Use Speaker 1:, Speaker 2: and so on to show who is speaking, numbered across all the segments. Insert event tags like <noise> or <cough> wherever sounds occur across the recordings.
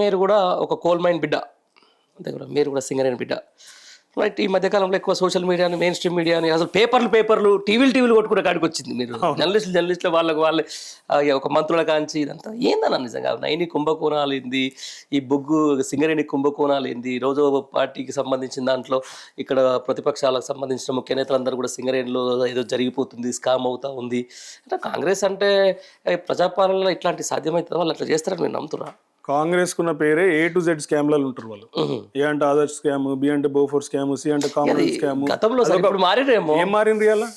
Speaker 1: మీరు కూడా ఒక కోల్ మైన్ బిడ్డ అంతే కూడా మీరు కూడా సింగరేణి బిడ్డ. రైట్ ఈ మధ్యకాలంలో ఎక్కువ సోషల్ మీడియాని మెయిన్ స్ట్రీమ్ మీడియాని అసలు పేపర్లు పేపర్లు టీవీలు టీవీలు కొట్టుకునే కాడికి వచ్చింది మీరు. జర్నలిస్టులు జర్నలిస్టులు వాళ్ళకి వాళ్ళే ఒక మంత్రుల కాంచి ఇదంతా. ఏందన్న నిజంగా? నైని కుంభకోణాలు ఏంది? ఈ బొగ్గు సింగరేణి కుంభకోణాలు ఏంది? రోజు పార్టీకి సంబంధించిన దాంట్లో ఇక్కడ ప్రతిపక్షాలకు సంబంధించిన ముఖ్య నేతలందరూ కూడా సింగరేణిలో ఏదో జరిగిపోతుంది స్కామ్ అవుతా ఉంది. అంటే కాంగ్రెస్ అంటే ప్రజాపాలనలో ఇట్లాంటి సాధ్యమవుతుందో వాళ్ళు అట్లా చేస్తారని మీరు నమ్ముతున్నా
Speaker 2: కాంగ్రెస్ కున్న పేరే ఏ టు జెడ్ స్కామ్లలో ఉంటారు వాళ్ళు. ఏ అంటే ఆదర్శ్ స్కామ్ బి అంటే బోఫోర్ స్కామ్ సి అంటే కామన్ స్కామ్
Speaker 1: మారేమో
Speaker 2: ఏం మారింది అలా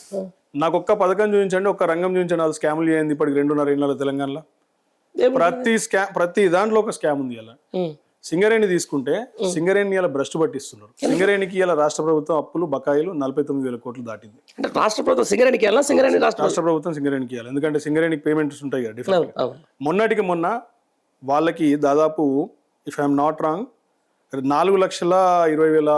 Speaker 2: నాకు ఒక్క పథకం చూపించండి ఒక్క రంగం చూపించండి అది స్కామ్లు చేయండి ఇప్పటికి రెండున్నర ఏళ్ళ తెలంగాణలో. ప్రతి స్కామ్ ప్రతి దాంట్లో ఒక స్కామ్ ఉంది అలా సింగరేణి తీసుకుంటే సింగరేణి ఇలా భ్రష్టు పట్టిస్తున్నారు. సింగరేణికి ఇలా రాష్ట్ర ప్రభుత్వం అప్పులు బకాయిలు నలభై తొమ్మిది వేల కోట్లు దాటింది.
Speaker 1: రాష్ట్ర ప్రభుత్వం సింగరేణికి సింగరేణి రాష్ట్ర
Speaker 2: ప్రభుత్వం సింగరేణికి ఎందుకంటే సింగరేణికి పేమెంట్స్ ఉంటాయి కదా డిఫరెంట్ మొన్నటికి మొన్న వాళ్ళకి దాదాపు ఇఫ్ ఐఎమ్ నాట్ రాంగ్ నాలుగు లక్షల ఇరవై వేల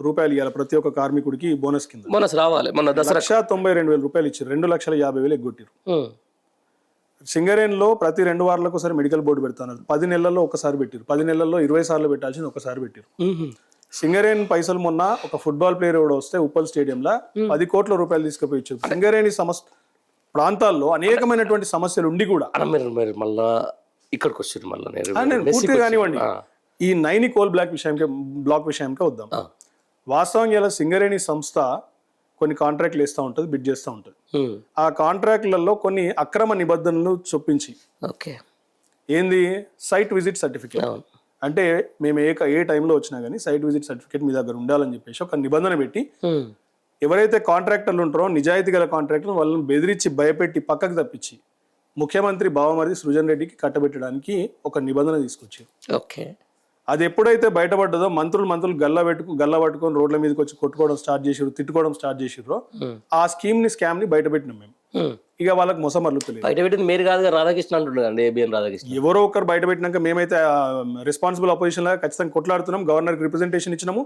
Speaker 2: రూపాయలు ఇవ్వాలి ప్రతి ఒక్క కార్మికుడికి బోనస్ కింద.
Speaker 1: బోనస్ రావాలి దసరా.
Speaker 2: లక్ష తొంభై రెండు వేల రూపాయలు ఇచ్చారు. రెండు లక్షల యాభై వేలు ఎగ్గొట్టారు.
Speaker 1: ఉమ్.
Speaker 2: సింగరేన్లో ప్రతి రెండు వారాలకు ఒకసారి మెడికల్ బోర్డు పెడతారు పది నెలల్లో ఒకసారి పెట్టారు. పది నెలల్లో ఇరవై సార్లు పెట్టాల్సింది ఒకసారి పెట్టారు. సింగరేణి పైసలు మొన్న ఒక ఫుట్బాల్ ప్లేయర్ కూడా వస్తే ఉప్పల్ స్టేడియంలో పది కోట్ల రూపాయలు తీసుకుపోయి ఇచ్చారు. సింగరేణి సమస్ ప్రాంతాల్లో అనేకమైనటువంటి సమస్యలు ఉండి కూడా
Speaker 1: మళ్ళా ఇక్కడికి వచ్చారు మళ్ళీ నేను
Speaker 2: పూర్తిగా. కానివ్వండి. ఈ నైని కోల్ బ్లాక్ విషయానికి బ్లాక్ విషయానికి వద్దాం. వాస్తవంగా ఇలా సింగరేణి సంస్థ కొన్ని కాంట్రాక్ట్లు ఇస్తూ ఉంటుంది బిడ్ చేస్తూ ఉంటుంది. ఆ కాంట్రాక్ట్లలో కొన్ని అక్రమ నిబంధనలు చొప్పించి
Speaker 1: ఓకే
Speaker 2: ఏంది సైట్ విజిట్ సర్టిఫికేట్ అంటే మేము ఏ ఏ టైంలో వచ్చినా కానీ సైట్ విజిట్ సర్టిఫికేట్ మీ దగ్గర ఉండాలని చెప్పేసి ఒక నిబంధన పెట్టి. ఎవరైతే కాంట్రాక్టర్లు ఉంటారో నిజాయితీ గల కాంట్రాక్టర్లు వాళ్ళని బెదిరించి భయపెట్టి పక్కకు తప్పించి ముఖ్యమంత్రి బావమరిది సృజన్ రెడ్డికి కట్టబెట్టడానికి ఒక నిబంధన తీసుకొచ్చారు
Speaker 1: ఓకే
Speaker 2: అది ఎప్పుడైతే బయటపడ్డదో మంత్రులు మంత్రులు గల్లా పెట్టుకు గల్లా పట్టుకొని రోడ్ల మీదకి వచ్చి కొట్టుకోవడం స్టార్ట్ చేసిర్రు తిట్టుకోవడం స్టార్ట్ చేసిర్రో. ఆ స్కీమ్ని స్కామ్ని బయట పెట్టినాం మేము. ఇక వాళ్ళకి మొసం అర్లుతలేదు
Speaker 1: బయట పెట్టింది మీరు కాదుగా రాధాకృష్ణ ఏబిఎన్ రాధాకృష్ణ
Speaker 2: ఎవరో ఒకరు బయట పెట్టినాక మేమైతే రెస్పాన్సిబుల్ అపోజిషన్ లాగా ఖచ్చితంగా కొట్లాడుతున్నాం గవర్నర్కి రిప్రజెంటేషన్ ఇచ్చినాము.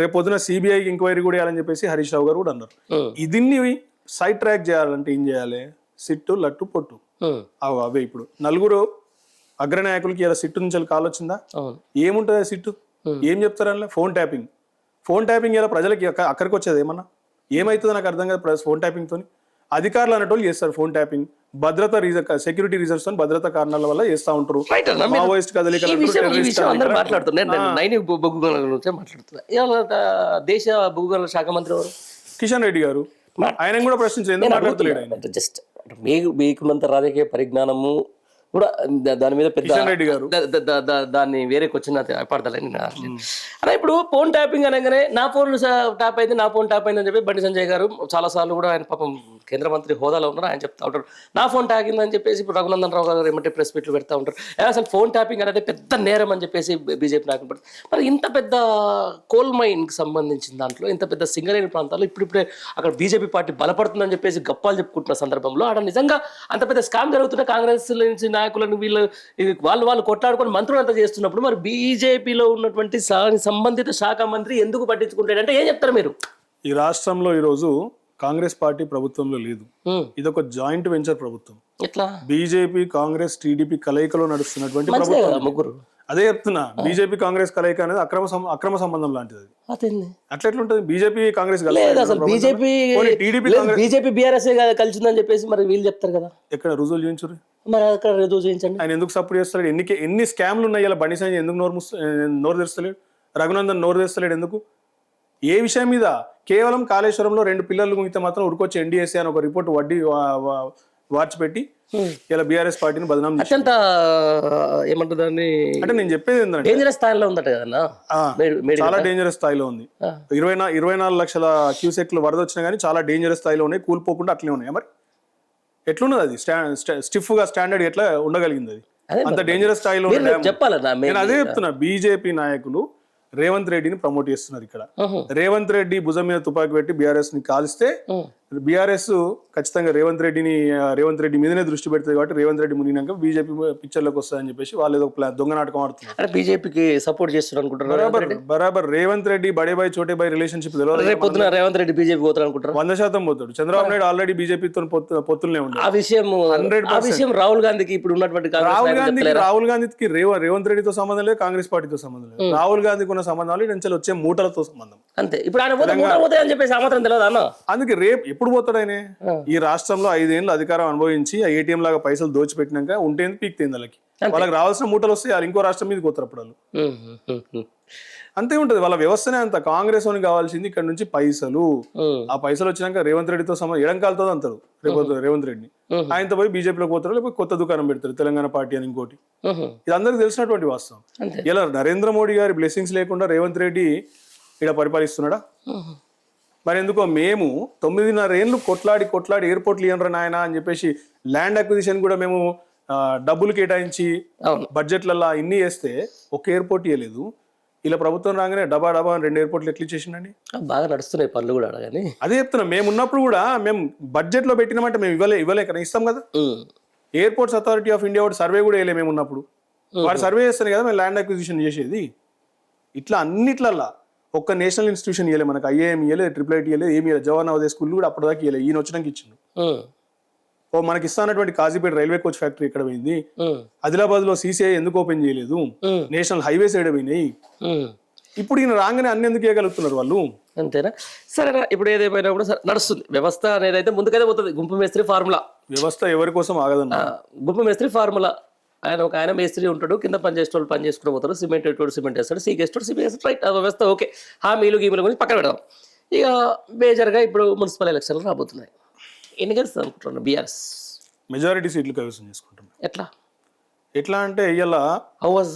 Speaker 2: రేపు పొద్దున సిబిఐకి ఎంక్వైరీ కూడా చేయాలని చెప్పేసి హరీష్ రావు గారు కూడా అన్నారు
Speaker 1: ఉమ్.
Speaker 2: దీన్ని సైడ్ ట్రాక్ చేయాలంటే ఏం చేయాలి సిట్టు లట్టు పొట్టు. అవి అవే ఇప్పుడు. నలుగురు అగ్రనాయకులకి ఇలా సిట్టు నుంచి వెళ్ళి కాల్ వచ్చిందా? ఏముంటుంది ఆ సిట్టు? ఏం చెప్తారు అందులో? Phone tapping. ఫోన్ ట్యాపింగ్ ఇలా ప్రజలకి అక్క- అక్కడికి వచ్చేది ఏమన్నా? ఏమవుతుందో నాకు అర్థం కాదు ఫోన్ ట్యాపింగ్ తోని. అధికారులు అనేటోళ్ళు చేస్తారు ఫోన్ ట్యాపింగ్. భద్రత రీజన్ సెక్యూరిటీ రీజన్స్తో భద్రత కారణాల వల్ల చేస్తూ ఉంటారు. మావోయిస్ట్
Speaker 1: ఈ
Speaker 2: కదలికలు
Speaker 1: దేశ గనుల శాఖ మంత్రి
Speaker 2: కిషన్ రెడ్డి గారు. ఆయన కూడా ప్రశ్నించారు ఎందుకు మాట్లాడతలేడు ఆయన?
Speaker 1: జస్ట్ మీకు మీకున్నంత రాజకీయ పరిజ్ఞానము కూడా దాని మీద పెద్ద
Speaker 2: రెడ్డి గారు.
Speaker 1: దాన్ని వేరే క్వశ్చన్ పడతాలని అలా ఇప్పుడు ఫోన్ ట్యాపింగ్ అనగానే నా ఫోన్ ట్యాప్ అయింది నా ఫోన్ ట్యాప్ అయిందని చెప్పి బండి సంజయ్ గారు చాలా సార్లు కూడా ఆయన పాపం కేంద్ర మంత్రి హోదాలో ఉన్నారు ఆయన చెప్తా ఉంటారు. నా ఫోన్ ట్యాగింగ్ అని చెప్పేసి ఇప్పుడు రఘునందన్ రావు గారు ఏమంటే ప్రెస్ మీట్లు పెడతా ఉంటారు. అసలు ఫోన్ ట్యాపింగ్ అనేది పెద్ద నేరం అని చెప్పేసి బీజేపీ నాయకులు పెడతారు మరి ఇంత పెద్ద కోల్ మైన్కి సంబంధించిన దాంట్లో ఇంత పెద్ద సింగరేణి ప్రాంతాల్లో ఇప్పుడిప్పుడే అక్కడ బీజేపీ పార్టీ బలపడుతుందని చెప్పేసి గప్పాలు చెప్పుకుంటున్న సందర్భంలో ఆడ నిజంగా అంత పెద్ద స్కామ్ జరుగుతున్న కాంగ్రెస్ నుంచి నాయకులను వీళ్ళు ఇది వాళ్ళు వాళ్ళు కొట్లాడుకొని మంత్రులు అంతా చేస్తున్నప్పుడు మరి బీజేపీలో ఉన్నటువంటి సంబంధిత శాఖ మంత్రి ఎందుకు పట్టించుకుంటాడంటే ఏం చెప్తారు మీరు?
Speaker 2: ఈ రాష్ట్రంలో ఈరోజు కాంగ్రెస్ పార్టీ ప్రభుత్వంలో లేదు.
Speaker 1: హ్మ్.
Speaker 2: ఇదొక జాయింట్ వెంచర్ ప్రభుత్వం.
Speaker 1: ఎట్లా?
Speaker 2: బీజేపీ కాంగ్రెస్ టీడీపీ కలయికలో నడుస్తున్నటువంటి ప్రభుత్వం.
Speaker 1: ముగ్గురు.
Speaker 2: అదే చెప్తున్నా బీజేపీ కాంగ్రెస్ కలయిక అనేది అక్రమ అక్రమ సంబంధం లాంటిది. అది
Speaker 1: అదేంది?
Speaker 2: అట్లా ఎట్లుంటుంది? బీజేపీ కాంగ్రెస్
Speaker 1: లేదు అసలు బీజేపీ
Speaker 2: టీడీపీ
Speaker 1: బీజేపీ బీఆర్ఎస్ కలిసిందని చెప్పేసి మరి వీళ్ళు చెప్తారు కదా.
Speaker 2: ఎక్కడ రుజువులు చూపించారు
Speaker 1: మరి అక్కడ రుజువు చేయించండి.
Speaker 2: ఆయన ఎందుకు సపోర్ట్ చేస్తలేడు? ఎన్ని ఎన్ని స్కామ్లు ఉన్నాయి ఇలా బండి సంజయ్ ఎందుకు నోరు నోరు తెరుస్తలేడు? రఘునందన్ నోరు తెరుస్తలేడు ఎందుకు? ఏ విషయం మీద? కేవలం కాళేశ్వరంలో రెండు పిల్లలు ముగితే మాత్రం ఉరికొచ్చి ఎన్డీఎస్ఏ అని ఒక రిపోర్ట్ వడ్డీ వార్చి పెట్టి ఇలా బీఆర్ఎస్ పార్టీని బదనాం
Speaker 1: అత్యంత ఏమంటారు దాన్ని?
Speaker 2: అంటే నేను చెప్పేది ఏంటంటే
Speaker 1: డేంజరస్ స్థాయిలో ఉందట కదన్నా?
Speaker 2: చాలా డేంజరస్ స్థాయిలో ఉంది. ఇరవై ఇరవై నాలుగు లక్షల క్యూసెక్లు వరద వచ్చినా కానీ చాలా డేంజరస్ స్థాయిలో ఉన్నాయి కూలిపోకుండా అట్లే ఉన్నాయి. మరి ఎట్లున్నది అది? స్టిఫ్గా స్టాండర్డ్ ఎట్లా ఉండగలిగింది అది? అంత డేంజరస్ స్థాయిలో నేను అదే చెప్తున్నా బీజేపీ నాయకులు రేవంత్ రెడ్డిని ప్రమోట్ చేస్తున్నారు ఇక్కడ. రేవంత్ రెడ్డి భుజం మీద తుపాకీ పెట్టి బీఆర్ఎస్ని కాల్స్తే. బీఆర్ఎస్ ఖచ్చితంగా రేవంత్ రెడ్డిని రేవంత్ రెడ్డి మీదనే దృష్టి పెడుతుంది కాబట్టి రేవంత్ రెడ్డి మునిగినాక బీజేపీ పిక్చర్లోకి వస్తుందని చెప్పేసి వాళ్ళు ఏదో ప్లా- దొంగ నాటకం ఆడుతున్నారు.
Speaker 1: బీజేపీకి సపోర్ట్ చేస్తున్నారు అనుకుంటున్నారు
Speaker 2: బరాబర్ బరాబర్ రేవంత్ రెడ్డి బడే బాయ్ చోటే బాయ్ రిలేషన్షిప్
Speaker 1: పొద్దున రేవంత్ రెడ్డి బీజేపీ పోతారు అనుకుంటారు?
Speaker 2: వంద శాతం పోతాడు. చంద్రబాబు నాయుడు ఆల్రెడీ బీజేపీతో పొత్తులనే ఉండే.
Speaker 1: ఆ విషయం ఆ విషయం రాహుల్ గాంధీకి ఇప్పుడు ఉన్నటువంటి
Speaker 2: రాహుల్ గాంధీకి
Speaker 1: చెప్తలేరా?
Speaker 2: రాహుల్ గాంధీకి రేవ రేవంత్ రెడ్డితో సంబంధం లేదు కాంగ్రెస్ పార్టీతో సంబంధం లేదు. రాహుల్ గాంధీకి ఉన్న సంబంధాలు నుంచి వచ్చే మూటలతో సంబంధం.
Speaker 1: అంతే. ఇప్పుడు ఆయన పోతే అని చెప్పేసి ఆ మాత్రం తెలియదు అన్న?
Speaker 2: అందుకే రేపు ఎప్పుడు పోతాడు ఆయన? ఈ రాష్ట్రంలో ఐదేళ్ళు అధికారం అనుభవించి ఆ ఏటీఎం లాగా పైసలు దోచిపెట్టినాక ఉంటేంది పీక్తేంది వాళ్ళకి. వాళ్ళకి రావాల్సిన మూటలు వస్తాయి వాళ్ళు ఇంకో రాష్ట్రం మీద పోతారు అప్పుడు వాళ్ళు అంతే ఉంటది. వాళ్ళ వ్యవస్థనే అంత. కాంగ్రెస్ అని కావాల్సింది ఇక్కడ నుంచి పైసలు. ఆ పైసలు వచ్చినాక రేవంత్ రెడ్డితో సంబంధం ఎడంకాలతో అంటారు. రేవంత్ రెడ్డి
Speaker 1: మ్మ్.
Speaker 2: ఆయనతో పోయి బీజేపీలోకి పోతారు లేకపోతే కొత్త దుకాణం పెడతారు తెలంగాణ పార్టీ అని ఇంకోటి. ఇది అందరికి తెలిసినటువంటి వాస్తవం. ఇలా నరేంద్ర మోడీ గారి బ్లెస్సింగ్స్ లేకుండా రేవంత్ రెడ్డి ఇక్కడ పరిపాలిస్తున్నాడా? మరి ఎందుకో మేము తొమ్మిదిన్నర ఏళ్ళు కొట్లాడి కొట్లాడి ఎయిర్పోర్ట్లు ఇవ్వరు నాయన అని చెప్పేసి ల్యాండ్ అక్విజిషన్ కూడా మేము డబ్బులు కేటాయించి బడ్జెట్లలో ఇన్ని వేస్తే ఒక ఎయిర్పోర్ట్ ఇవ్వలేదు ఇలా ప్రభుత్వం రాగానే డబా డబా రెండు ఎయిర్పోర్ట్లు ఎట్లా ఇచ్చేసిండండి?
Speaker 1: బాగా నడుస్తున్నాయి పనులు కూడా కానీ.
Speaker 2: అదే చెప్తున్నా మేము ఉన్నప్పుడు కూడా మేము బడ్జెట్లో పెట్టినామంటే మేము ఇవ్వలే ఇవ్వలే కదా ఇస్తాం కదా. ఎయిర్పోర్ట్స్ అథారిటీ ఆఫ్ ఇండియా వాడు సర్వే కూడా వేయలే మేము ఉన్నప్పుడు. వాడు సర్వే చేస్తాను కదా మేము ల్యాండ్ అక్విజిషన్ చేసేది. ఇట్లా అన్నిట్లల్లా ఒక్క నేషనల్ ఇన్స్టిట్యూషన్ ఇవ్వలే మనకు ఐఏఎం ఇవ్వలేదు ట్రిపుల్ ఐటీ ఇవ్వలేదు ఏమి ఇవ్వలేదు జవహర్ నవోదయ స్కూల్ కూడా అప్పటిదాకా ఇవ్వలేదు ఈయన వచ్చినాక ఇచ్చిండు. ఓ మనకి ఇస్తానటువంటి కాజీపేట రైల్వే కోచ్ ఫ్యాక్టరీ ఎక్కడ పోయింది? ఆదిలాబాద్లో సీసీఐ ఎందుకు ఓపెన్ చేయలేదు? నేషనల్ హైవేస్ ఏడ పోయినాయి. ఇప్పుడు ఈయన రాగానే అన్ని ఎందుకు ఇవ్వగలుగుతున్నారు వాళ్ళు?
Speaker 1: అంతేనా? సరేనా ఇప్పుడు ఏదేమైనా కూడా సరే నడుస్తుంది. వ్యవస్థ అనేది అయితే ముందుకైతే పోతుంది. గుంపు మేస్త్రి ఫార్ములా.
Speaker 2: వ్యవస్థ ఎవరి కోసం ఆగదన్న?
Speaker 1: గుంపు మేస్త్రి ఫార్ములా. ఆయన ఒక ఆయన మేస్త్రి ఉంటాడు కింద పని చేసే వాళ్ళు పని చేసుకుని పోతారు సిమెంట్ ఎటువంటి సిమెంట్ వేస్తాడు సీక్ వేస్తాడు సిమెంట్ వేస్తాడు రైట్ వ్యవస్థ ఓకే. హామీలు గీమీల గురించి పక్కన పెడదాం. ఇక మేజర్గా ఇప్పుడు మున్సిపల్ ఎలక్షన్లు రాబోతున్నాయి. ఎన్ని గెలుస్తుంది అనుకుంటున్నాను బీఆర్ఎస్?
Speaker 2: మెజారిటీ సీట్లు కైవసం చేసుకుంటున్నారు
Speaker 1: ఎట్లా?
Speaker 2: ఎట్లా అంటే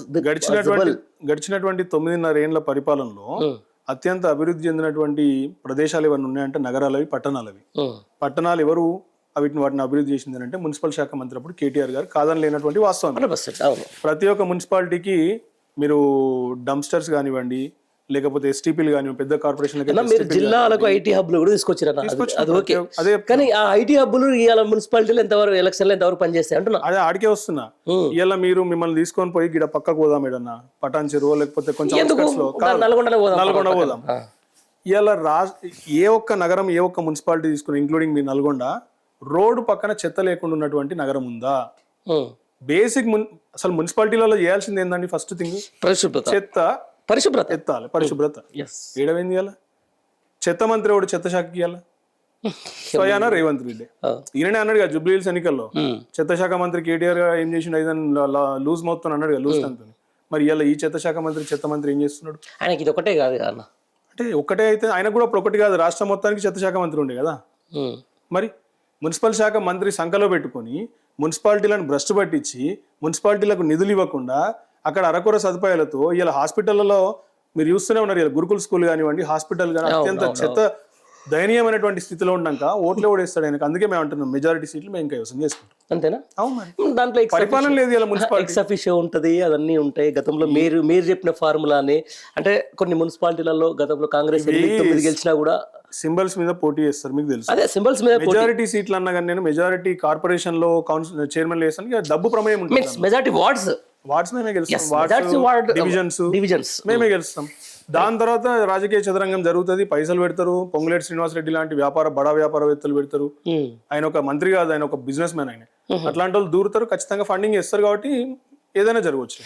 Speaker 1: ది
Speaker 2: గడిచినటువంటి గడిచినటువంటి తొమ్మిదిన్నర ఏండ్ల పరిపాలనలో అత్యంత అభివృద్ధి చెందినటువంటి ప్రదేశాలు ఏమైనా ఉన్నాయంటే నగరాలవి పట్టణాలవి. పట్టణాలు ఎవరు వీటిని వాటిని అభివృద్ధి చేసింది అంటే మున్సిపల్ శాఖ మంత్రి అప్పుడు కేటీఆర్ గారు కాదని లేనటువంటి వాస్తవం. ప్రతి ఒక్క మున్సిపాలిటీకి మీరు డంప్స్టర్స్ కానివ్వండి లేకపోతే ఎస్టీపీలు కానివ్వండి పెద్ద
Speaker 1: మీరు జిల్లాలకు ఐటీ హబ్లు కూడా తీసుకొచ్చారన్న అది- కానీ ఆ ఐటీ హబ్బులు ఇవాళ మున్సిపాలిటీలు ఎంతవరకు ఎలక్షన్లు ఎంతవరకు పనిచేస్తాయి అంటున్నా?
Speaker 2: అదే ఆడికే వస్తున్నా. ఇలా మీరు మిమ్మల్ని తీసుకొని పోయి గిడ పక్కకు పోదాం ఏడన్నా. పటాన్ చెరువు లేకపోతే కొంచెం.
Speaker 1: నల్గొండలో పోదాం.
Speaker 2: నల్గొండ పోదాం. ఇలా రా ఏ ఒక్క నగరం ఏ ఒక్క మున్సిపాలిటీ తీసుకుని ఇంక్లూడింగ్ మీ నల్గొండ రోడ్డు పక్కన చెత్త లేకుండా ఉన్నటువంటి నగరం ఉందా. బేసిక్ అసలు మున్సిపాలిటీలలో చేయాల్సింది ఏందండి ఫస్ట్ థింగ్
Speaker 1: పరిశుభ్రత.
Speaker 2: చెత్త
Speaker 1: పరిశుభ్రత.
Speaker 2: ఎత్తాలి పరిశుభ్రత. ఏడవేంది ఇవ్వాలి చెత్త మంత్రి ఎవడు చెత్త శాఖకి ఇవ్వాలి <laughs> స్వయాన రేవంత్ రెడ్డి. ఈయననే అన్నాడు కదా జూబ్లీ హిల్స్ ఎన్నికల్లో చెత్త శాఖ మంత్రి కేటీఆర్ గారు ఏం చేసిండు? ఐదు లూజ్ మొత్తం అన్నాడు కదా లూజ్ అంతా మరి ఇలా ఈ చెత్త శాఖ మంత్రి చెత్త మంత్రి ఏం చేస్తున్నాడు?
Speaker 1: ఆయనకి ఇది ఒకటే కాదు అన్న
Speaker 2: అంటే ఒక్కటే అయితే ఆయన కూడా ఒకటి కాదు. రాష్ట్రం మొత్తానికి చెత్త శాఖ మంత్రి ఉండే కదా. మరి మున్సిపల్ శాఖ మంత్రి సంఖలో పెట్టుకొని మున్సిపాలిటీలను భ్రష్టు పట్టించి మున్సిపాలిటీలకు నిధులు ఇవ్వకుండా అక్కడ అరకొర సదుపాయాలతో ఇలా హాస్పిటల్లో మీరు చూస్తూనే ఉన్నారు ఇలా గురుకుల్ స్కూల్ కానివ్వండి హాస్పిటల్ కానీ అత్యంత చెత్త దయనీయమైనటువంటి స్థితిలో ఉన్నాక ఓట్లు ఓడేస్తాడు ఆయనకు. అందుకే మేము అంటున్నాం మెజారిటీ సీట్లు మేము కైవసం చేసుకుంటాం
Speaker 1: అంతేనా? దాంట్లో
Speaker 2: పరిపాలన లేదు ఇలా మున్సిపాలిటీ.
Speaker 1: ఎక్స్ అఫిషియో ఉంటుంది అవన్నీ ఉంటాయి. గతంలో మీరు మీరు చెప్పిన ఫార్ములాని అంటే కొన్ని మున్సిపాలిటీలలో గతంలో కాంగ్రెస్ తొమ్మిది గెలిచినా కూడా
Speaker 2: సింబల్స్ మీద పోటీ చేస్తారు మీకు తెలుసు.
Speaker 1: అదే సింబల్స్ మీద
Speaker 2: మెజారిటీ సీట్లు అన్నా కానీ నేను మెజారిటీ కార్పొరేషన్లో కౌన్సిల్ చైర్మన్ వేసాను డబ్బు ప్రమేయం ఉంటుంది
Speaker 1: మెజారిటీ వార్డ్స్.
Speaker 2: వార్డ్స్ మేమే గెలుస్తాం. Divisions
Speaker 1: divisions.
Speaker 2: మేమే గెలుస్తాం. దాని తర్వాత రాజకీయ చదరంగం జరుగుతుంది పైసలు పెడతారు. పొంగులేటి శ్రీనివాస్ రెడ్డి లాంటి వ్యాపార బడా వ్యాపారవేత్తలు పెడతారు. ఆయన ఒక మంత్రి కాదు ఆయన ఒక బిజినెస్ మ్యాన్ ఆయన. అట్లాంటి వాళ్ళు దూరుతారు ఖచ్చితంగా ఫండింగ్ ఇస్తారు కాబట్టి ఏదైనా జరగవచ్చు.